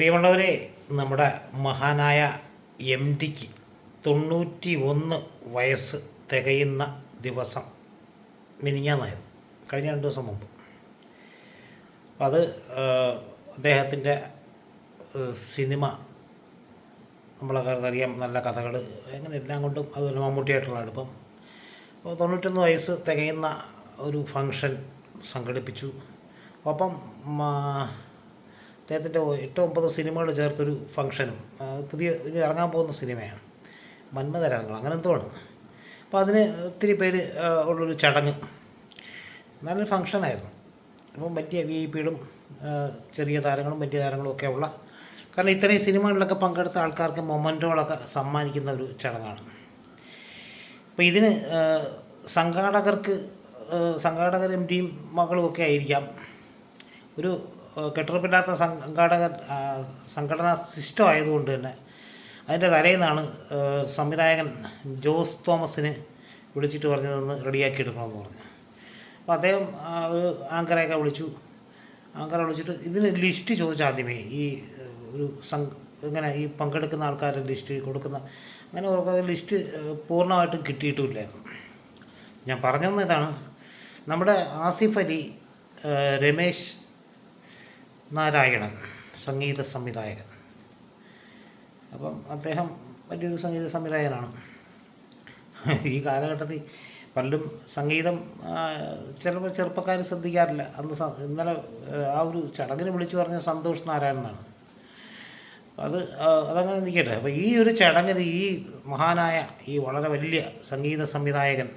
പ്രിയമുള്ളവരെ നമ്മുടെ മഹാനായ എം ഡിക്ക് തൊണ്ണൂറ്റി ഒന്ന് വയസ്സ് തികയുന്ന ദിവസം മിനിഞ്ഞാന്നായിരുന്നു. കഴിഞ്ഞ രണ്ട് ദിവസം മുമ്പ്. അപ്പം അത് അദ്ദേഹത്തിന്റെ സിനിമ നമ്മളൊക്കെ അറിയാം നല്ല കഥകൾ അങ്ങനെ എല്ലാം കൊണ്ടും അതുപോലെ മമ്മൂട്ടിയായിട്ടുള്ള അടുപ്പം. അപ്പോൾ തൊണ്ണൂറ്റൊന്ന് വയസ്സ് തികയുന്ന ഒരു ഫങ്ഷൻ സംഘടിപ്പിച്ചു. ഒപ്പം മാ- അദ്ദേഹത്തിന്റെ എട്ടോ ഒമ്പതോ സിനിമകൾ ചേർത്തൊരു ഫംഗ്ഷനും പുതിയ ഇനി ഇറങ്ങാൻ പോകുന്ന സിനിമയാണ്. മന്മഥരാഗങ്ങൾ. അങ്ങനെ എന്തോ ആണ്. അപ്പോൾ അതിന് ഒത്തിരി പേര് ഉള്ളൊരു ചടങ്ങ്. നല്ലൊരു ഫംഗ്ഷനായിരുന്നു അപ്പം വലിയ വി ഐ പികളും ചെറിയ താരങ്ങളും വലിയ താരങ്ങളും ഒക്കെ ഉള്ള കാരണം ഇത്രയും സിനിമകളിലൊക്കെ പങ്കെടുത്ത ആൾക്കാർക്ക് മൊമെന്റോകളൊക്കെ സമ്മാനിക്കുന്ന ഒരു ചടങ്ങാണ്. അപ്പോൾ ഇതിന് സംഘാടകർക്ക് സംഘാടകർ എം ഡിയും മകളും ഒക്കെ ആയിരിക്കാം. ഒരു കെട്ടുറപ്പില്ലാത്ത സംഘാടക സംഘടനാ സിസ്റ്റം ആയതുകൊണ്ട് തന്നെ അതിന്റെ തലയിൽ നിന്നാണ് സംവിധായകൻ ജോസ് തോമസിന് വിളിച്ചിട്ട് പറഞ്ഞതെന്ന് റെഡിയാക്കി എടുക്കണമെന്ന് പറഞ്ഞു. അപ്പോൾ അദ്ദേഹം ഒരു ആങ്കറെയൊക്കെ വിളിച്ചു. ആങ്കറെ വിളിച്ചിട്ട് ഇതിന് ലിസ്റ്റ് ചോദിച്ചു ആദ്യമേ. ഈ ഒരു സം ഇങ്ങനെ ഈ പങ്കെടുക്കുന്ന ആൾക്കാരുടെ ലിസ്റ്റ് കൊടുക്കുന്ന അങ്ങനെ ലിസ്റ്റ് പൂർണമായിട്ടും കിട്ടിയിട്ടുമില്ലായിരുന്നു. ഞാൻ പറഞ്ഞതെന്ന് ഇതാണ്. നമ്മുടെ ആസിഫ് അലി രമേശ് നാരായണൻ സംഗീത സംവിധായകൻ. അപ്പം അദ്ദേഹം വലിയൊരു സംഗീത സംവിധായകനാണ്. ഈ കാലഘട്ടത്തിൽ പലരും സംഗീതം ചിലപ്പോൾ ചെറുപ്പക്കാർ ശ്രദ്ധിക്കാറില്ല. അന്ന് ഇന്നലെ ആ, ഒരു ചടങ്ങിന് വിളിച്ചു പറഞ്ഞ സന്തോഷ് നാരായണനാണ് അത് അതങ്ങനെ നിൽക്കട്ടെ. അപ്പോൾ ഈ ഒരു ചടങ്ങിന് ഈ മഹാനായ ഈ വളരെ വലിയ സംഗീത സംവിധായകൻ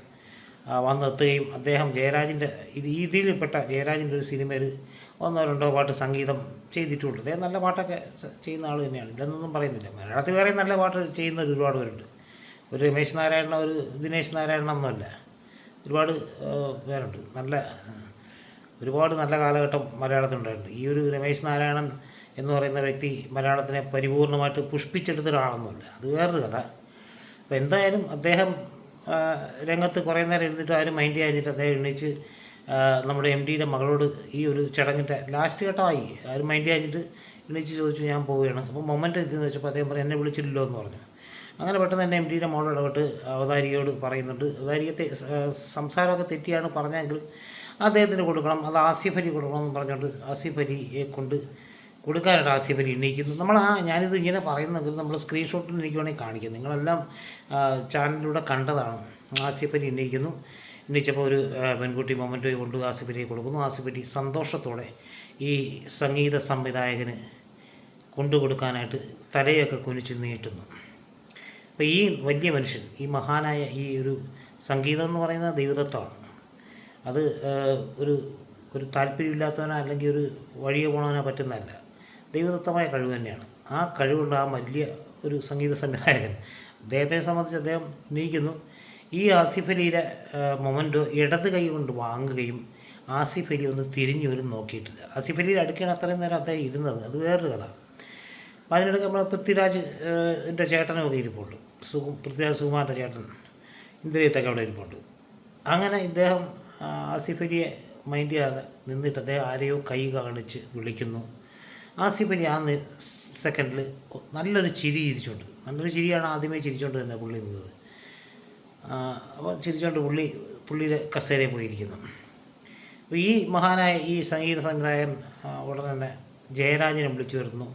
വന്നെത്തുകയും അദ്ദേഹം ജയരാജിന്റെ ഇതിൽപ്പെട്ട ജയരാജിന്റെ ഒരു സിനിമയിൽ ഒന്നോ രണ്ടോ പാട്ട് സംഗീതം ചെയ്തിട്ടുണ്ട്. അദ്ദേഹം നല്ല പാട്ടൊക്കെ ചെയ്യുന്ന ആൾ തന്നെയാണ്. ഇല്ലെന്നൊന്നും പറയുന്നില്ല. മലയാളത്തിൽ വേറെ നല്ല പാട്ട് ചെയ്യുന്ന ഒരുപാട് പേരുണ്ട്. ഒരു രമേശ് നാരായണ ഒരു ദിനേശ് നാരായണ ഒന്നുമല്ല ഒരുപാട് പേരുണ്ട്. നല്ല ഒരുപാട് നല്ല കാലഘട്ടം മലയാളത്തിലുണ്ടായിട്ടുണ്ട് ഈ ഒരു രമേശ് നാരായണൻ എന്ന് പറയുന്ന വ്യക്തി മലയാളത്തിനെ പരിപൂർണമായിട്ട് പുഷ്പിച്ചെടുത്ത ഒരാളൊന്നുമില്ല അത് വേറൊരു കഥ. അപ്പോൾ എന്തായാലും അദ്ദേഹം രംഗത്ത് കുറേ നേരം ഇരുന്നിട്ട് ആരും മൈൻഡ് ചെയ്യാഞ്ഞിട്ട് അദ്ദേഹം എണീച്ച് ആ, നമ്മുടെ എം ഡിയുടെ മകളോട് ഈ ഒരു ചടങ്ങിന്റെ ലാസ്റ്റ് ഘട്ടമായി. ആരും മൈൻഡ് ആക്കിയിട്ട് എണീച്ച് ചോദിച്ചു ഞാൻ പോവുകയാണ്. അപ്പോൾ മൊമെന്റ് ഇതെന്ന് വെച്ചപ്പോൾ അദ്ദേഹം പറഞ്ഞു എന്നെ വിളിച്ചില്ലല്ലോ എന്ന് പറഞ്ഞു. അങ്ങനെ പെട്ടെന്ന് തന്നെ എം ഡിയുടെ മോളോട് ഇടപെട്ട് അവതാരികയോട് പറയുന്നുണ്ട്. അവതാരികത്തെ സംസാരമൊക്കെ തെറ്റിയാണ് പറഞ്ഞെങ്കിൽ അദ്ദേഹത്തിന് കൊടുക്കണം അത് ആസിഫ് കൊടുക്കണം എന്ന് പറഞ്ഞുകൊണ്ട് ആസിഫ് കൊണ്ട് കൊടുക്കാനായിട്ട് ആസിഫ് എണ്ണീക്കുന്നു നമ്മൾ ആ ഞാനിത് ഇങ്ങനെ പറയുന്നെങ്കിൽ നമ്മൾ സ്ക്രീൻഷോട്ടിൽ എനിക്ക് വേണമെങ്കിൽ കാണിക്കാം. നിങ്ങളെല്ലാം ചാനലിലൂടെ കണ്ടതാണ്. ആസിഫ് എണ്ണീക്കുന്നു എണ്ണീച്ചപ്പോൾ ഒരു പെൺകുട്ടി മൊമെന്റോ കൊണ്ട് ആസിഫ് അലിയെ കൊടുക്കുന്നു. ആസിപ്പറ്റി സന്തോഷത്തോടെ ഈ സംഗീത സംവിധായകന് കൊണ്ടുകൊടുക്കാനായിട്ട് തലയൊക്കെ കുനിച്ച് നീട്ടുന്നു. അപ്പോൾ ഈ വലിയ മനുഷ്യൻ ഈ മഹാനായ ഈ ഒരു സംഗീതം എന്ന് പറയുന്നത് ദൈവതത്വമാണ്. അത് ഒരു ഒരു താല്പര്യമില്ലാത്തവനോ അല്ലെങ്കിൽ ഒരു വഴിയെ പോണവനോ പറ്റുന്നതല്ല. ദൈവദത്തമായ കഴിവ് തന്നെയാണ്. ആ കഴിവുള്ള ആ വലിയ ഒരു സംഗീത സംവിധായകൻ അദ്ദേഹത്തെ സംബന്ധിച്ച് അദ്ദേഹം നീക്കുന്നു ഈ ആസിഫ് അലിയുടെ മൊമെന്റോ ഇടത് കൈ കൊണ്ട് വാങ്ങുകയും ആസിഫ് അലി ഒന്ന് തിരിഞ്ഞു വരും നോക്കിയിട്ടില്ല. ആസിഫ് അലിയുടെ അടുക്കാണ് അത്രയും നേരം അദ്ദേഹം ഇരുന്നത്. അത് വേറൊരു കഥ. അപ്പോൾ അതിനിടയ്ക്ക് നമ്മൾ പൃഥ്വിരാജ് എന്റെ ചേട്ടനും ഒക്കെ ഇരിപ്പുണ്ട്. സുഖു പൃഥ്വിരാജ് സുകുമാറിന്റെ ചേട്ടൻ ഇന്ദ്രിയത്തൊക്കെ അവിടെ ഇരിപ്പുണ്ട്. അങ്ങനെ ഇദ്ദേഹം ആസിഫ് അലിയെ മൈൻഡ് ചെയ്യാതെ നിന്നിട്ട് അദ്ദേഹം ആരെയോ കൈ കാണിച്ച് വിളിക്കുന്നു. ആസിഫ് അലി ആ സെക്കൻഡിൽ നല്ലൊരു ചിരി ചിരിച്ചുകൊണ്ട് നല്ലൊരു ചിരിയാണ് ആദ്യമേ ചിരിച്ചുകൊണ്ട് തന്നെ പുള്ളി നിന്നത്. അപ്പോൾ ചിരിച്ചുകൊണ്ട് പുള്ളി പുള്ളിയുടെ കസേരയിൽ പോയിരിക്കുന്നു. അപ്പോൾ ഈ മഹാനായ ഈ സംഗീത സംവിധായകൻ ഉടനെ തന്നെ ജയരാജനെ വിളിച്ചു വരുന്നു.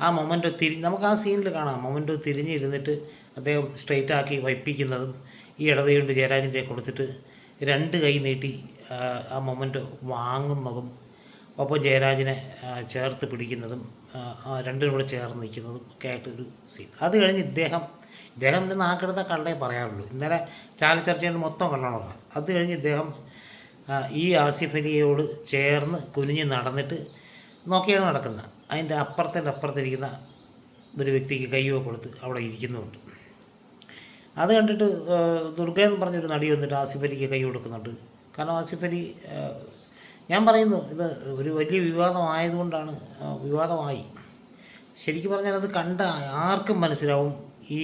ആ മൊമെന്റോ തിരി നമുക്ക് ആ സീനിൽ കാണാം. മൊമെന്റോ തിരിഞ്ഞിരുന്നിട്ട് അദ്ദേഹം സ്ട്രെയിറ്റ് ആക്കി വയ്പ്പിക്കുന്നതും ഈ ഇടത് കൊണ്ട് ജയരാജന്റെ കൊടുത്തിട്ട് രണ്ട് കൈ നീട്ടി ആ, മൊമെന്റോ മൊമെന്റ് വാങ്ങുന്നതും ഒപ്പം ജയരാജനെ ചേർത്ത് പിടിക്കുന്നതും രണ്ടിനും കൂടെ ചേർന്ന് നിൽക്കുന്നതും ഒക്കെ ആയിട്ടൊരു സീൻ. അത് കഴിഞ്ഞ് ഇദ്ദേഹം ഇദ്ദേഹം ഇന്ന് നാക്കെടുത്ത കള്ളേ പറയാറുള്ളൂ. ഇന്നലെ ചാനൽ ചർച്ചയിൽ മൊത്തം കള്ളണമാണ് അത് കഴിഞ്ഞ് ഇദ്ദേഹം ഈ ആസിഫ് അലിയോട് ചേർന്ന് കുനിഞ്ഞ് നടന്നിട്ട് നോക്കിയാണ് നടക്കുന്നത്. അതിന്റെ അപ്പുറത്തിന്റെ അപ്പുറത്തിരിക്കുന്ന ഒരു വ്യക്തിക്ക് കയ്യോ കൊടുത്ത് അവിടെ ഇരിക്കുന്നുമുണ്ട് അത് കണ്ടിട്ട് ദുർഗയെന്ന് ദുർഗ എന്ന് പറഞ്ഞൊരു നടി വന്നിട്ട് ആസിഫ് അലിക്ക് കൈ കൊടുക്കുന്നുണ്ട്. കാരണം ആസിഫ് അലി ഞാൻ പറയുന്നു ഇത് ഒരു വലിയ വിവാദമായതുകൊണ്ടാണ് വിവാദമായി. ശരിക്കും പറഞ്ഞാൽ അത് കണ്ട ആർക്കും മനസ്സിലാവും ഈ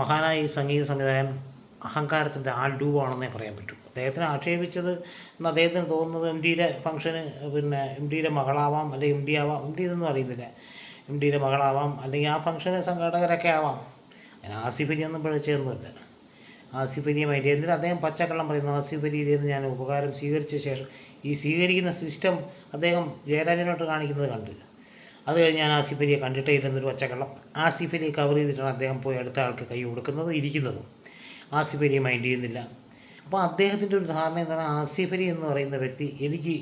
മഹാനായ ഈ സംഗീത സംവിധായകൻ അഹങ്കാരത്തിന്റെ ആൾഡൂവാണെന്നേ പറയാൻ പറ്റൂ. അദ്ദേഹത്തിന് ആക്ഷേപിച്ചത് എന്ന് അദ്ദേഹത്തിന് തോന്നുന്നത് എം ഡിയുടെ ഫംഗ്ഷന് പിന്നെ എം ഡിയുടെ മകളാവാം അല്ലെങ്കിൽ എം ഡി ആവാം. എം ഡി ഇതൊന്നും അറിയുന്നില്ല. എം ഡിയുടെ മകളാവാം അല്ലെങ്കിൽ ആ ഫംഗ്ഷന് സംഘാടകരൊക്കെ ആവാം. അതിന് ആസിഫ് അലി ഒന്നും പിഴച്ചൊന്നുമില്ല ആസിഫ് അലിയെ മൈൻഡ് അദ്ദേഹം പച്ചക്കള്ളം പറയുന്നു ആസിഫ് അലിയിൽ നിന്ന് ഞാൻ ഉപകാരം സ്വീകരിച്ച ശേഷം ഈ സ്വീകരിക്കുന്ന സിസ്റ്റം അദ്ദേഹം ജയരാജനോട്ട് കാണിക്കുന്നത് കണ്ട്. അത് കഴിഞ്ഞ് ഞാൻ ആസിഫലിയെ കണ്ടിട്ടേ ഇല്ലെന്നൊരു പച്ചക്കള്ളം. ആസിഫലിയെ കവർ ചെയ്തിട്ടാണ് അദ്ദേഹം പോയി അടുത്ത ആൾക്ക് കൈ കൊടുക്കുന്നത് ഇരിക്കുന്നതും. ആസിഫലിയെ മൈൻഡ് ചെയ്യുന്നില്ല. അപ്പോൾ അദ്ദേഹത്തിന്റെ ഒരു ധാരണ എന്താണ്? പറഞ്ഞാൽ ആസിഫലി എന്ന് പറയുന്ന വ്യക്തി എനിക്ക്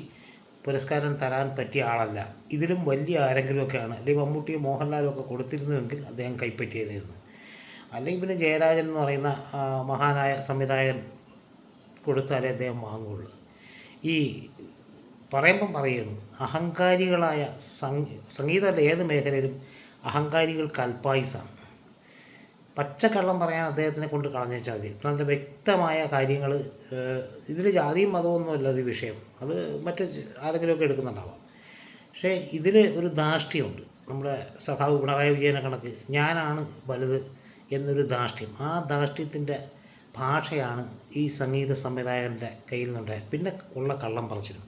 പുരസ്കാരം തരാൻ പറ്റിയ ആളല്ല. ഇതിലും വലിയ ആരെങ്കിലുമൊക്കെയാണ്. അല്ലെങ്കിൽ മമ്മൂട്ടിയോ മോഹൻലാലും ഒക്കെ കൊടുത്തിരുന്നുവെങ്കിൽ അദ്ദേഹം കൈപ്പറ്റിയായിരുന്നു അല്ലെങ്കിൽ പിന്നെ ജയരാജൻ എന്ന് പറയുന്ന മഹാനായ സംവിധായകൻ കൊടുത്താലേ അദ്ദേഹം വാങ്ങുള്ളൂ. ഈ പറയുമ്പം പറയുന്നു അഹങ്കാരികളായ സംഗീ സംഗീതമല്ല ഏത് മേഖലയിലും അഹങ്കാരികൾക്ക് അൽപായുസാണ്. പച്ചക്കള്ളം പറയാൻ അദ്ദേഹത്തിനെ കൊണ്ട് കളഞ്ഞേച്ചാൽ മതി. നല്ല വ്യക്തമായ കാര്യങ്ങൾ ഇതിൽ ജാതിയും മതമൊന്നുമല്ല ഇത് വിഷയം. അത് മറ്റ് ആരെങ്കിലുമൊക്കെ എടുക്കുന്നുണ്ടാവാം. പക്ഷേ ഇതിൽ ഒരു ധാഷ്ട്യമുണ്ട് നമ്മുടെ സഖാവ് പിണറായി വിജയനെ കണക്ക് ഞാനാണ് വലുത് എന്നൊരു ധാഷ്ട്യം ആ ധാഷ്ട്യത്തിന്റെ ഭാഷയാണ് ഈ സംഗീത സംവിധായകന്റെ കയ്യിൽ നിന്നുണ്ടായത്. പിന്നെ ഉള്ള കള്ളം പറച്ചിലും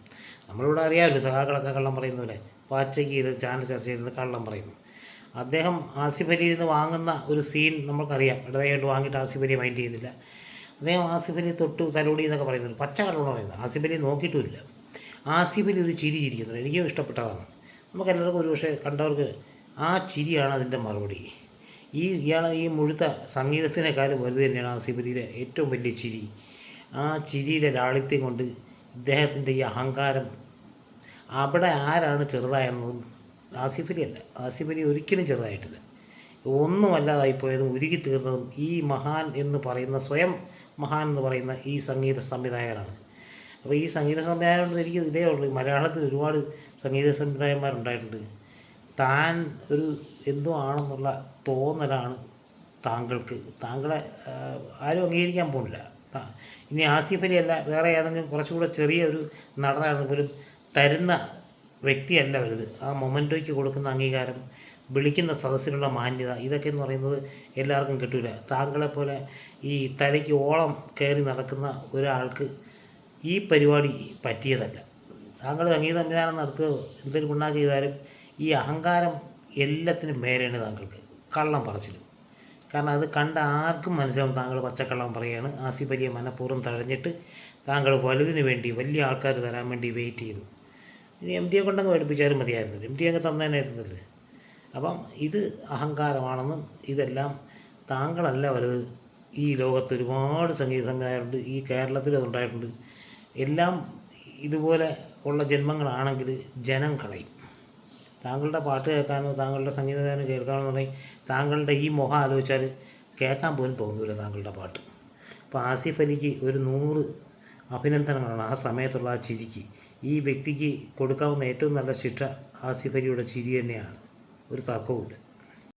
നമ്മളിവിടെ അറിയാമല്ലോ സഖാക്കളൊക്കെ കള്ളം പറയുന്ന പോലെ. പാച്ചയ്ക്ക് ചാനൽ ചർച്ച ചെയ്യുന്നത് കള്ളം പറയുന്നു. അദ്ദേഹം ആസിഫ് അലിയിൽ നിന്ന് വാങ്ങുന്ന ഒരു സീൻ നമുക്കറിയാം ഇടതായിട്ട് വാങ്ങിയിട്ട് ആസിഫ് അലി മൈൻഡ് ചെയ്യുന്നില്ല. അദ്ദേഹം ആസിഫ് അലി തൊട്ട് തലോടി എന്നൊക്കെ പറയുന്നത് പച്ച കള്ളമാണ് പറയുന്നത്. ആസിഫ് അലി നോക്കിയിട്ടുമില്ല. ആസിഫ് അലി ഒരു ചിരി ചിരിക്കുന്നു. എനിക്കും ഇഷ്ടപ്പെട്ടതാണ്. നമുക്കെല്ലാവർക്കും ഒരു പക്ഷേ കണ്ടവർക്ക് ആ ചിരിയാണ് അതിന്റെ മറുപടി. ഈ ഇയാൾ ഈ മുഴുത്ത സംഗീതത്തിനേക്കാളും വലുത് തന്നെയാണ് ആസിഫ് അലിയിലെ ഏറ്റവും വലിയ ചിരി. ആ ചിരിയിലെ ലാളിത്യം കൊണ്ട് ഇദ്ദേഹത്തിന്റെ ഈ അഹങ്കാരം. അവിടെ ആരാണ് ചെറുതായെന്നതും ആസിഫലി അലി അല്ല. ആസിഫലി ഒരിക്കലും ചെറുതായിട്ടില്ല. ഒന്നുമല്ലാതായിപ്പോയതും ഉരുകി തീർന്നതും ഈ മഹാൻ എന്ന് പറയുന്ന സ്വയം മഹാൻ എന്ന് പറയുന്ന ഈ സംഗീത സംവിധായകനാണ്. അപ്പോൾ ഈ സംഗീത സംവിധായകനോട് എനിക്ക് ഇതേ ഉള്ളൂ. മലയാളത്തിൽ ഒരുപാട് സംഗീത സംവിധായകന്മാരുണ്ടായിട്ടുണ്ട്. താൻ ഒരു എന്തോ ആണെന്നുള്ള തോന്നലാണ് താങ്കൾക്ക്. താങ്കളെ ആരും അംഗീകരിക്കാൻ പോകുന്നില്ല. ഇനി ആസിഫ് അലി അല്ല വേറെ ഏതെങ്കിലും കുറച്ചുകൂടെ ചെറിയ ഒരു നടനാണ് പോലും തരുന്ന വ്യക്തിയല്ല വലുത്. ആ മൊമെന്റോയ്ക്ക് കൊടുക്കുന്ന അംഗീകാരം വിളിക്കുന്ന സദസ്സിലുള്ള മാന്യത ഇതൊക്കെ എന്ന് പറയുന്നത് എല്ലാവർക്കും കിട്ടൂല. താങ്കളെപ്പോലെ ഈ തലയ്ക്ക് ഓളം കയറി നടക്കുന്ന ഒരാൾക്ക് ഈ പരിപാടി പറ്റിയതല്ല. താങ്കൾ സംഗീത സംവിധാനം നടത്തുകയോ എന്തെങ്കിലും ഉണ്ടാക്കിയതായാലും ഈ അഹങ്കാരം എല്ലാത്തിനും മേലെയാണ് താങ്കൾക്ക്. കള്ളം പറച്ചിലും. കാരണം അത് കണ്ട ആർക്കും മനസ്സിലാവും താങ്കൾ പച്ചക്കള്ളം പറയുകയാണ് ആസിഫ് അലിയെ മനഃപൂർവം തഴഞ്ഞിട്ട് താങ്കൾ വലുതിന് വേണ്ടി വലിയ ആൾക്കാർ തരാൻ വേണ്ടി വെയിറ്റ് ചെയ്തു. ഇനി എം ഡിയെ കൊണ്ടങ്ങ് പഠിപ്പിച്ചാലും മതിയായിരുന്നു എം ഡി അങ്ങ് തന്നേനായിരുന്നല്ലേ? അപ്പം ഇത് അഹങ്കാരമാണെന്നും ഇതെല്ലാം താങ്കളല്ല വലുത്. ഈ ലോകത്ത് ഒരുപാട് സംഗീത സംവിധായകരുണ്ട് ഈ കേരളത്തിൽ അതുണ്ടായിട്ടുണ്ട്. എല്ലാം ഇതുപോലെ ഉള്ള ജന്മങ്ങളാണെങ്കിൽ ജനം കളയും. താങ്കളുടെ പാട്ട് കേൾക്കാനോ താങ്കളുടെ സംഗീതകാരനോ കേൾക്കാനോ എന്നുണ്ടെങ്കിൽ താങ്കളുടെ ഈ മുഖം ആലോചിച്ചാൽ കേൾക്കാൻ പോലും തോന്നില്ല താങ്കളുടെ പാട്ട്. അപ്പോൾ ആസിഫ് അലിക്ക് ഒരു നൂറ് അഭിനന്ദനങ്ങളാണ് ആ സമയത്തുള്ള ആ ചിരിക്ക്. ഈ വ്യക്തിക്ക് കൊടുക്കാവുന്ന ഏറ്റവും നല്ല ശിക്ഷ ആസിഫ് അലിയുടെ ചിരി തന്നെയാണ്. ഒരു തർക്കവുമില്ല.